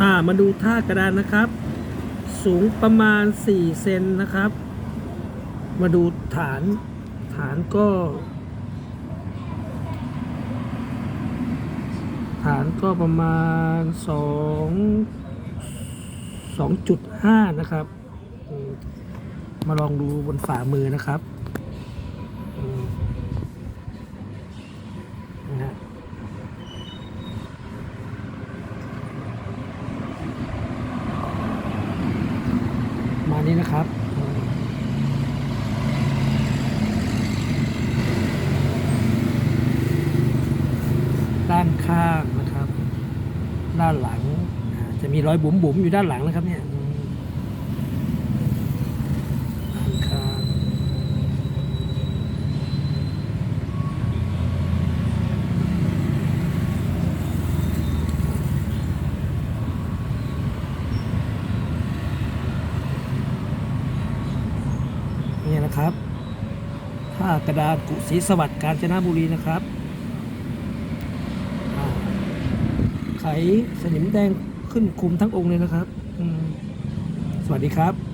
อ่ามาดูท่ากระดานนะครับ สูงประมาณ 4 เซนนะครับ มาดูฐานฐานก็ ฐานก็ประมาณ 2 2.5 นะครับ มาลองดูบนฝ่ามือนะครับอืมนะฮะ มานี้นะครับด้านข้างนะครับ ด้านหลังจะมีรอยบุ๋มๆอยู่ด้านหลังนะครับเนี่ยอืมด้านข้าง นี่นะครับท่ากระดานกุศรีสวัสดิ์กาญจนบุรีนะครับไขสนิมแดงขึ้นคุมทั้งองค์เลยนะครับสวัสดีครับ